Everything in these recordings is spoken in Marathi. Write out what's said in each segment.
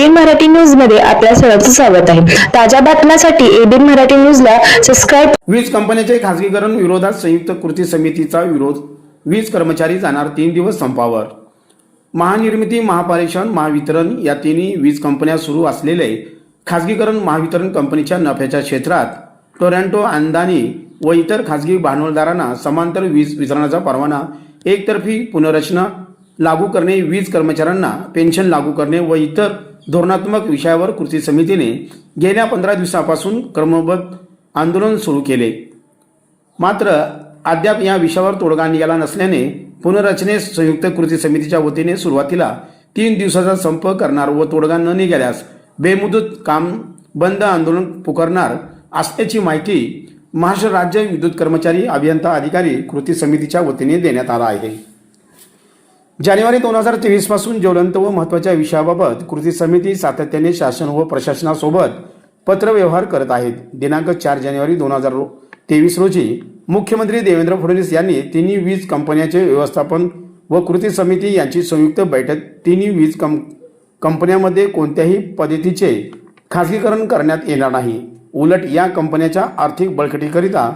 एबीएन मराठी न्यूजमध्ये आपल्या सर्वांचं स्वागत आहे. ताज्या बातम्यांसाठी एबीएन मराठी न्यूजला सबस्क्राईब वीज कंपन्यांचे खासगीकरण विरोधात संयुक्त कृती समितीचा विरोध. वीज कर्मचारी जाणार तीन दिवस संपावर. महानिर्मिती महापारेषण महावितरण या तिन्ही वीज कंपन्या सुरू असलेले खासगीकरण महावितरण कंपनीच्या नफ्याच्या क्षेत्रात टोरॅन्टो अंदानी व इतर खासगी भांडवलदारांना समांतर वीज वितरणाचा परवाना एकतर्फी पुनर्रचना लागू करणे वीज कर्मचाऱ्यांना पेन्शन लागू करणे व इतर धोरणात्मक विषयावर कृती समितीने गेल्या पंधरा दिवसापासून क्रमबद्ध आंदोलन सुरू केले. मात्र अद्याप या विषयावर तोडगा निघाला नसल्याने पुनर्रचनेस संयुक्त कृती समितीच्या वतीने सुरुवातीला तीन दिवसाचा संप करणार व तोडगा न निघाल्यास बेमुदत काम बंद आंदोलन पुकारणार असल्याची माहिती महाराष्ट्र राज्य विद्युत कर्मचारी अभियंता अधिकारी कृती समितीच्या वतीने देण्यात आला आहे. जानेवारी दोन हजार तेवीसपासून ज्वलंत व महत्त्वाच्या विषयाबाबत कृती समिती सातत्याने शासन व प्रशासनासोबत पत्रव्यवहार करत आहेत. दिनांक चार जानेवारी दोन हजार तेवीस रोजी मुख्यमंत्री देवेंद्र फडणवीस यांनी तिन्ही वीज कंपन्यांचे व्यवस्थापन व कृती समिती यांची संयुक्त बैठक तिन्ही वीज कं कंपन्यांमध्ये कोणत्याही पद्धतीचे खाजगीकरण करण्यात येणार नाही. उलट या कंपन्याच्या आर्थिक बळकटीकरिता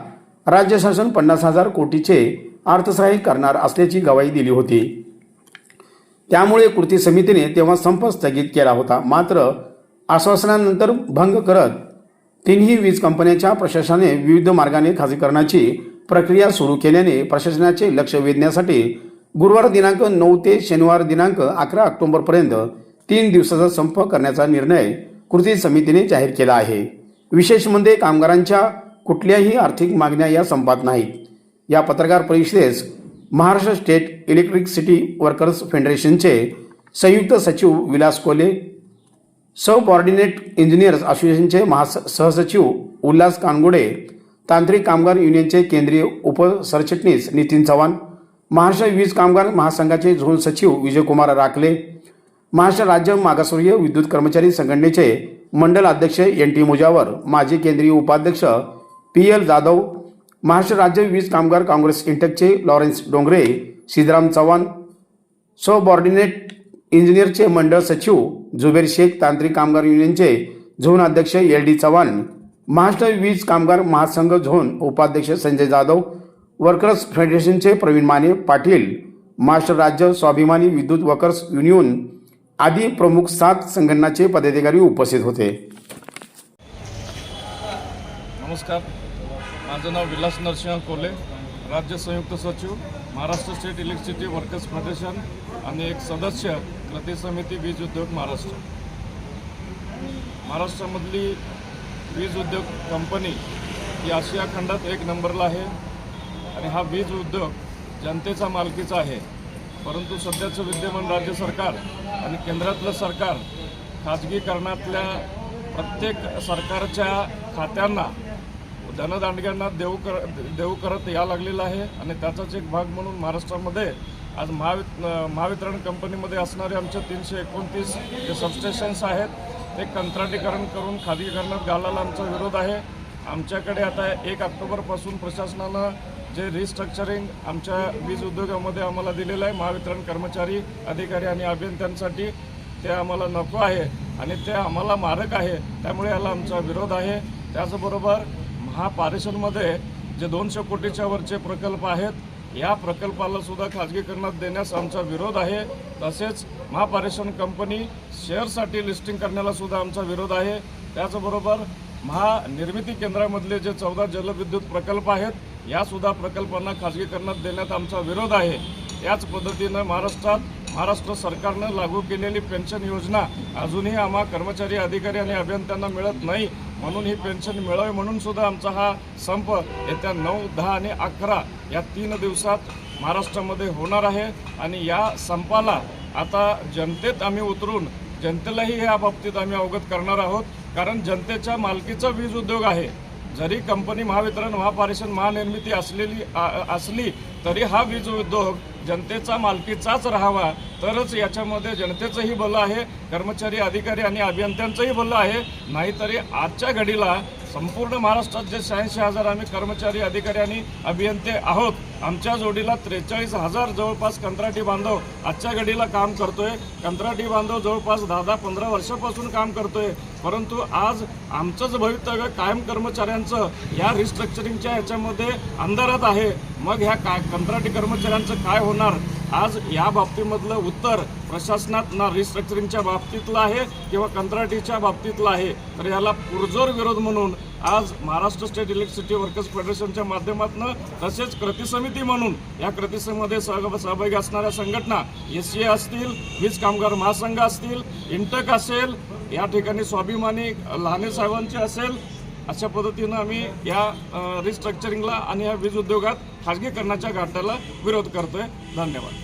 राज्य शासन पन्नास हजार कोटीचे अर्थसहाय्य करणार असल्याची गवाही दिली होती. त्यामुळे कृती समितीने तेव्हा संप स्थगित केला होता. मात्र आश्वासनानंतर भंग करत तिन्ही वीज कंपन्यांच्या प्रशासनाने विविध मार्गाने खाजगीकरणाची प्रक्रिया सुरू केल्याने प्रशासनाचे लक्ष वेधण्यासाठी गुरुवार दिनांक नऊ ते शनिवार दिनांक अकरा ऑक्टोबरपर्यंत तीन दिवसाचा संप करण्याचा निर्णय कृती समितीने जाहीर केला आहे. विशेष म्हणजे कामगारांच्या कुठल्याही आर्थिक मागण्या या संपात नाहीत. या पत्रकार परिषदेस महाराष्ट्र स्टेट इलेक्ट्रिसिटी वर्कर्स फेडरेशनचे संयुक्त सचिव विलास कोले सबऑर्डिनेट इंजिनियर्स असोसिएशनचे महास सहसचिव उल्हास कानगुडे तांत्रिक कामगार युनियनचे केंद्रीय उपसरचिटणीस नितीन चव्हाण महाराष्ट्र वीज कामगार महासंघाचे झोन सचिव विजयकुमार राखले महाराष्ट्र राज्य मागासवर्गीय विद्युत कर्मचारी संघटनेचे मंडल अध्यक्ष एन टी मुजावर माजी केंद्रीय उपाध्यक्ष पी एल जाधव महाराष्ट्र राज्य वीज कामगार काँग्रेस इंटकचे लॉरेन्स डोंगरे सिद्धराम चव्हाण सबऑर्डिनेट इंजिनियरचे मंडळ सचिव जुबेर शेख तांत्रिक कामगार युनियनचे झोन अध्यक्ष एल डी चव्हाण महाराष्ट्र वीज कामगार महासंघ झोन उपाध्यक्ष संजय जाधव वर्कर्स फेडरेशनचे प्रवीण माने पाटील महाराष्ट्र राज्य स्वाभिमानी विद्युत वर्कर्स युनियन आदी प्रमुख सात संघटनाचे पदाधिकारी उपस्थित होते. नमस्कार. माझं नाव विलास नरसिंह कोले राज्य संयुक्त सचिव Maharashtra state electricity workers federation आणि एक सदस्य कृती समिती वीज उद्योग महाराष्ट्र. महाराष्ट्रामधली वीज उद्योग कंपनी ही आशिया खंडात एक नंबरला आहे आणि हा वीज उद्योग जनतेचा मालकीचा आहे. परंतु सध्याचं विद्यमान राज्य सरकार आणि केंद्रातलं सरकार खाजगीकरणातल्या प्रत्येक सरकारच्या खात्यांना धनदांडग्यांना देऊ कर देऊ करत या लागलेलं आहे. आणि त्याचाच एक भाग म्हणून महाराष्ट्रामध्ये आज महावित महावितरण कंपनीमध्ये असणारे आमचे तीनशे एकोणतीस जे सबस्टेशन्स आहेत ते कंत्राटीकरण करून खाजगीकरणात घालायला आमचा विरोध आहे. आमच्याकडे आता एक ऑक्टोबरपासून प्रशासनानं जे रिस्ट्रक्चरिंग आमच्या वीज उद्योगामध्ये आम्हाला दिलेलं आहे महावितरण कर्मचारी अधिकारी आणि अभियंत्यांसाठी ते आम्हाला नको आहे. आणि ते आम्हाला मारक आहे त्यामुळे याला आमचा विरोध आहे. त्याचबरोबर हा पारेषणमध्ये जे दोनशे कोटीच्या वरचे प्रकल्प आहेत या प्रकल्पाला सुद्धा खाजगीकरणात देण्यास आमचा विरोध आहे. तसेच महापारेषण कंपनी शेअरसाठी लिस्टिंग करण्याला सुद्धा आमचा विरोध आहे. त्याचबरोबर महानिर्मिती केंद्रामधले जे चौदा जलविद्युत प्रकल्प आहेत यासुद्धा प्रकल्पांना खाजगीकरणात देण्यात आमचा विरोध आहे. याच पद्धतीनं महाराष्ट्रात महाराष्ट्र सरकारनं लागू केलेली पेन्शन योजना अजूनही आम्हा कर्मचारी अधिकारी आणि अभियंत्यांना मिळत नाही. म्हणून ही पेन्शन मिळावी म्हणून सुद्धा आमचा हा संप येत्या नऊ दहा आणि अकरा या तीन दिवसात महाराष्ट्रामध्ये होणार आहे. आणि या संपाला आता जनतेत आम्ही उतरून जनतेलाही या बाबतीत आम्ही अवगत करणार आहोत. कारण जनतेच्या मालकीचा वीज उद्योग आहे. जरी कंपनी महावितरण महापारेषण महानिर्मिती असलेली असली तरी हा वीज उद्योग जनतेचा मालकीचाच राहावा. तरच याच्यामध्ये जनतेचंही भलं आहे कर्मचारी अधिकारी आणि अभियंत्यांचंही भलं आहे. नाहीतरी आजच्या घडीला संपूर्ण महाराष्ट्रात जे शहाऐंशी हजार आम्ही कर्मचारी अधिकारी आणि अभियंते आहोत आमच्या जोडीला त्रेचाळीस हजार जवळपास कंत्राटी बांधव आजच्या घडीला काम करतोय. कंत्राटी बांधव जवळपास दहा दहा पंधरा वर्षापासून काम करतोय. परंतु आज आमचंच भवितव्य कायम कर्मचाऱ्यांचं या रिस्ट्रक्चरिंगच्या ह्याच्यामध्ये अंधारात आहे. मग ह्या का कंत्राटी कर्मचाऱ्यांचं काय होणार? आज या बाबतीमधलं उत्तर प्रशासनात ना रिस्ट्रक्चरिंगच्या बाबतीतलं आहे किंवा कंत्राटीच्या बाबतीतलं आहे. तर याला पुरजोर विरोध म्हणून आज महाराष्ट्र स्टेट इलेक्ट्रिसिटी वर्कर्स फेडरेशनच्या माध्यमातून तसेच कृती समिती म्हणून या कृती समितीमध्ये सहभाग सहभागी असणाऱ्या संघटना एस सी असतील वीज कामगार महासंघ असतील इंटक असेल या ठिकाणी स्वाभिमानी लहाने साहेबांचे असेल अशा पद्धतीनं आम्ही या रिस्ट्रक्चरिंगला आणि या वीज उद्योगात खाजगीकरणाच्या घाटाला विरोध करतोय. धन्यवाद.